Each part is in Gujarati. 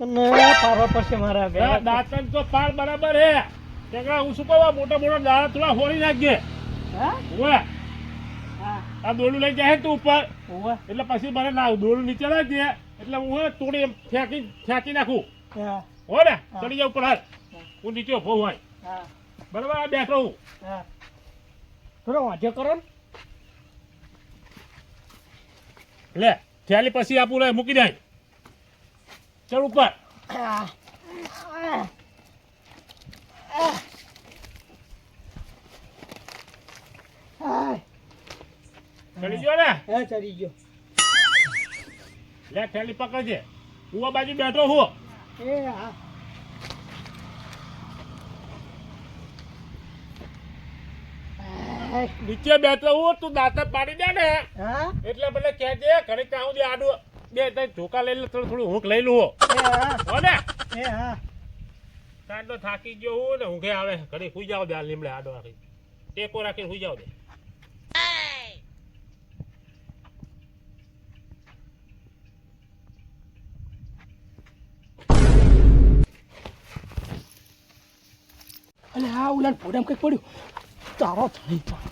તને પાડવા પડશે મારા આ ભેગા. તો પાડ બરાબર હે. હું શું કહું? મોટા મોટા દાડા થોડા હોળી નાખજે. હા? આ દોરડું લઈ જાય તું ઉપર. એટલે પછી મને ના દોરડું નીચે નાખ દે એટલે હું તોડી એમ ફેંકી ફેંકી નાખું. હો. ને? ચડી જાવ ઉપર હાથ હું. નીચે ઊભો હોય. બરાબર આ બેઠો હું. થોડો વાંચો કરો ને. લે થેલી પછી આપું લે મૂકી દે. ચડ ઉપર. ગયો ને? હા, ચડી ગયો. લે થેલી પકડજે હું આ બાજુ બેઠો હું એ હા. હા. નીચે બેઠો હું તું દાંત પાડી દે ને. એટલે મને કહેજે ઘરે ત્યાં સુધી આડું. બે ત્રણ ઝોકા લઈ લે થોડું થોડું ઊંઘ લઈ એ હા. ને એ હા. સાંજ તો થાકી ગયો હું ને ઊંઘે આવે. ઘડી સુઈ જાવ દે આ લીમડે આડો રાખી ટેકો રાખીને સુઈ જાવ દે અલે હા ઉલાન ફોડમ કઈ પડ્યું. તારો થઈ પણ.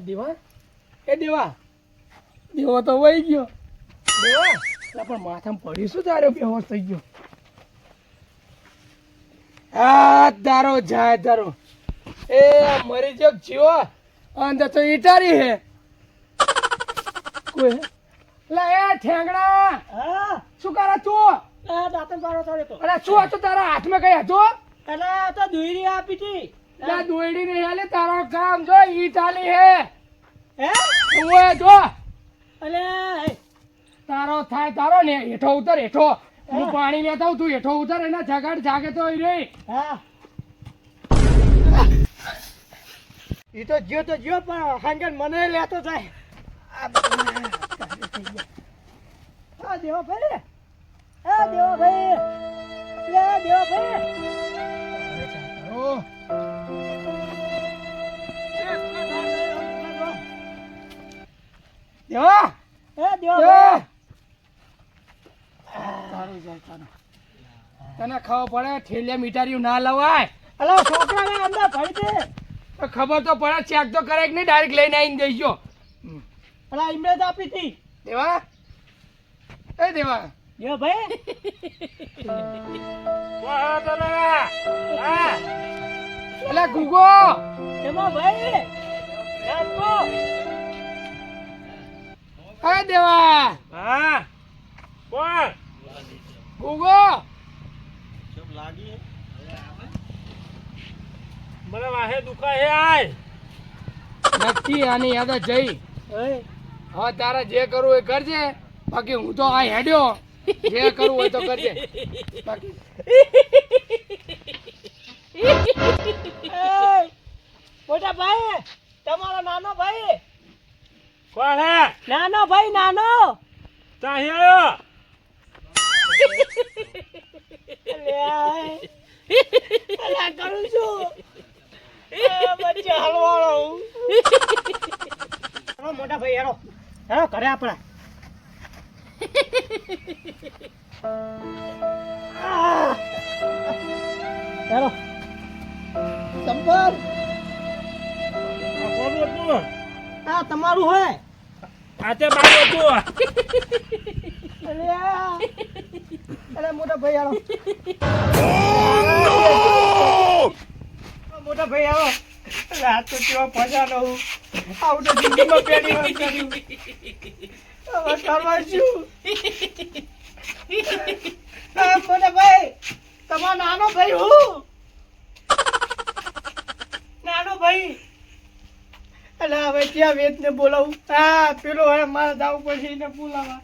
દેવા? એ દેવા? દેવા તો વહી ગયો. પણ માથામાં પડી શું તારે બેહોશ થઈ ગયો? આ તારો જાય તારો એ મરી જો જીવો? અંદર તો ઈટારી હે. કોઈ? લા એ ઠેંગડા હા. શું કરે તું? આ દાંતણ પાડો તારે તો. અરે શું હતું તારા હાથમાં કઈ હતો? એટલે તો દોયરી આપી હતી. લા દોયડી નહીં હાલે તારો કામ જો ઈટાલી હે. હે? હું જો અલે તારો થાય તારો ને હેઠો ઉતર હેઠો. હું. પાણી લેતા તું હેઠો ઉતર એના જગાડ જાગે તો રે હા. એ તો જ્યો તો જ્યો પણ હાંગન મને લેતો જાય. આ દેવા ભાઈ. આ દેવા ભાઈ. લે દેવા ભાઈ. દેવા એ દેવા તારું જાય તારું. તને ખબર પડે ઠેલિયા મીઠારીયું ના લવાય? અલા છોકરાને અંદર ભરી દે. તો ખબર તો પડે ચેક તો કરે કે નહીં ડાયરેક્ટ લઈને આવીને દેજો અલા તો આપી હતી. દેવા? એ દેવા? યો ભાઈ. વાહ, તો લે. હા. એટલે ગુગો! એમાં ભાઈ રાખો એ દેવા. હા કોણ ગુગો મને વાહે દુખાય હે આય. નક્કી આની યાદ જઈ. હવે તારા જે કરવું એ કરજે. બાકી હું તો આ હેડ્યો. જે કરવું હોય તો કરજે. બાકી. મોટા ભાઈ તમારો નાનો ભાઈ કોણ હે? નાનો ભાઈ નાનો. અલ્યા, કરું છું. બચ્ચે હલવાળો હેરો મોટા ભાઈ હેરો હેરો ઘરે આપણા. હેરો સંપર હતું? આ તમારું હોય આ તે મારું હતું. અલ્યા અરે મોટા ભાઈ આવો. મોટા ભાઈ આવો. રાત તો કેવા પજાનો હું. આવું તો જિંદગીમાં પહેલી વાર કર્યું. હવે કરવા છું મોટા ભાઈ તમારો નાનો ભાઈ હું. નાનો ભાઈ. અલા હવે ત્યાં વેદને બોલાવું? હા પેલો હવે મારે જવું પડશે એને બોલાવા.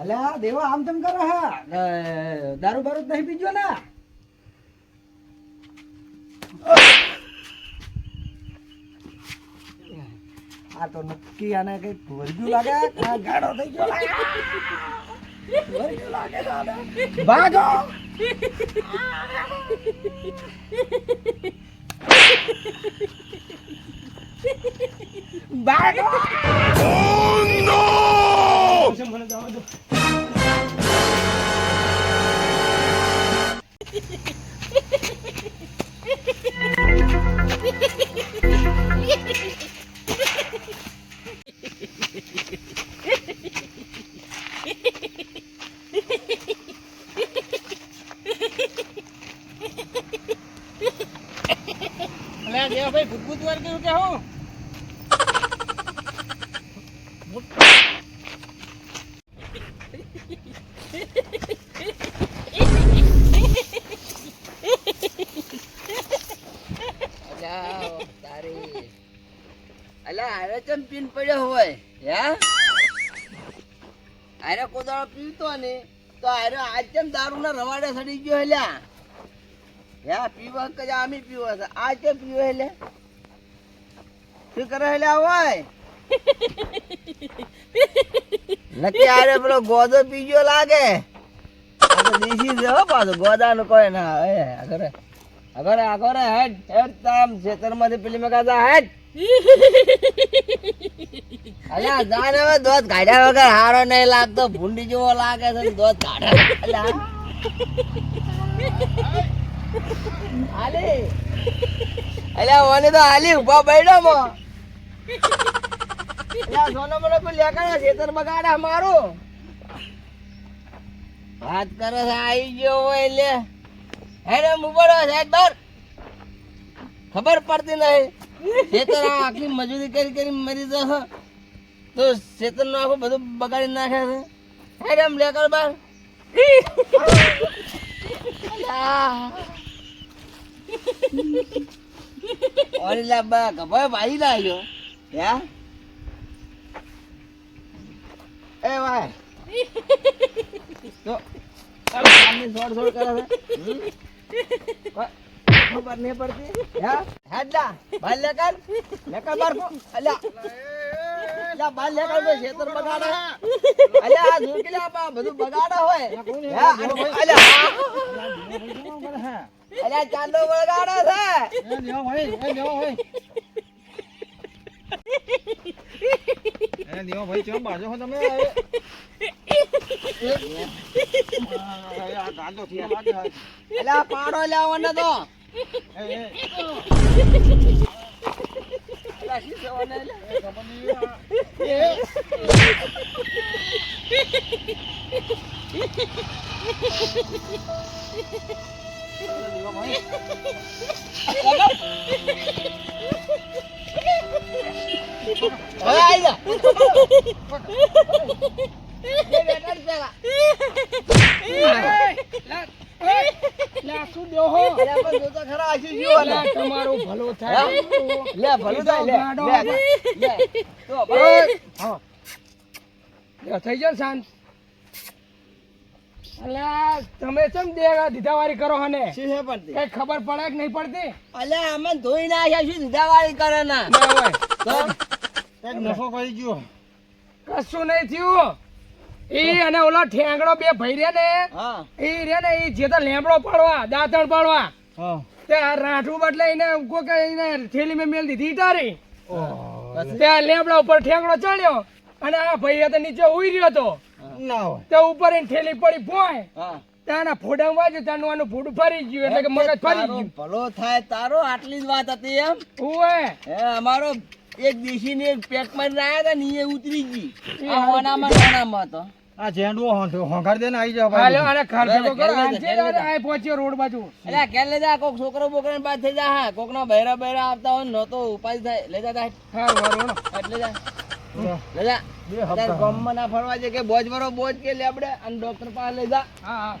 અલ્યા દેવા આમ તેમ કરો હા? દારૂ બારૂ નહીં પીજો ને? આ તો નક્કી આને કઈ વર્ગ્યું લાગે. આ ગાડો થઈ ગયો. લાગે. ભાગો. વાર કેવું કે હું? અલ્યા હારે ચમ પીન પડ્યો હોય, હે? હારે કોદાળો પીવતો ને, તો હારે આજ ચમ દારૂના રવાડે સડી ગયો હેલ્યા હે, પીવા આમી પીવા છે? આ કે પીવો હેલે શું કરે હેલ્યા હોય નક્કી હારે પેલો ગોદો પી લાગે. દેશી છે હો પાછો ગોદાનું કોઈ ના. હે આગળ આગળ આગળ હેડ હેડ તામ ખેતરમાંથી પેલી મગાતા હેડ. અલ્યા જાને હવે દોત કાઢ્યા વગર હારો નહીં લાગતો ભૂંડી જેવો લાગે છે દોત હાલી. અલ્યા ઓને તો હાલી ઊભા બેઠો મો. સોનો મને કોઈ ખબર પડતી નહીં. ખેતર આખી મજૂરી કરી કરી મરી જશે. તો ખેતરનું આખું બધું બગાડી નાખે છે. હેડ એમ લે કર, બાર. ઓરી લા બા ભાઈ ના યા એ ભાઈ. તો કામની સોડ સોડ કરે છે? ખબર નહીં પડતી? હે? હેડલા બાલ લેકર લેકર બાર અલ્યા. અલ્યા બાલ લેકર બે ખેતર બગાડે. અલ્યા આ ઝૂકલા બા બધું બગાડે હોય. અલ્યા. અલ્યા ચાંદો બગાડે છે. થવાનું અલ્યા? હવે આઈ જા. બે બેટા જ પેલા. લે શું દેવો અલ્યા પણ તું તો ખરા આશી ગયો લે ને. થાય લે ભલું થાય લે લે, લે તો હા થઈ જાય શાંત અલ્યા તમે કેમ દેવા દીધા કરો હને શું છે પડતી કઈ ખબર પડે કે નહીં પડતી અલ્યા અમે ધોઈ નાખ્યા શું દીધાવારી કરે ના નફો કરી ગયો. કશું નહીં થયું. અને ઓલા ઠેંગડો બે ભાઈ રે ને ઈ રે ને ઈ જે તો લેમડો પાડવા દાંતણ પાડવા. તે આ રાઠું બદલે એને કોઈ કે એને થેલી મેં મેલ દીધી ઈટારી તે લેમડા ઉપર ઠેંગડો ચડ્યો અને આ ભાઈ તો નીચે ઉઈ રહ્યો હતો તે ઉપર એની થેલી પડી ભોય. ત્યાંના ફોડા વાજ્યું ત્યાંનું આનું ફોડું ફરી ગયું એટલે કે મગજ ફરી ગયું. ભલો થાય તારો આટલી જ વાત હતી એમ. હે અમારો એક દેશી ને એક પેક મારીને આયા હતા ને એ ઉતરી ગઈ. ને હોનામાં હતો આ ઝેંડવો હોંકાર દે ને આવી જાવ હાલો અરે ખાર ભેગો કરો. ઘેર ઘેર. આ પહોંચ્યો રોડ બાજુ. એટલે કે લે જા કોક છોકરો બોકરો બાદ થઈ જા. હા કોક ના બહેરા બહેરા આવતા હોય ન તો ઉપાય થાય. લે જા હા વારો એટલે જા. લે જા. બે અત્યારે ગામમાં ના ફરવા જે કે બોજ વરો બોજ કે લે આપણે અને ડોક્ટર પાસે લઈ જા. હા હા.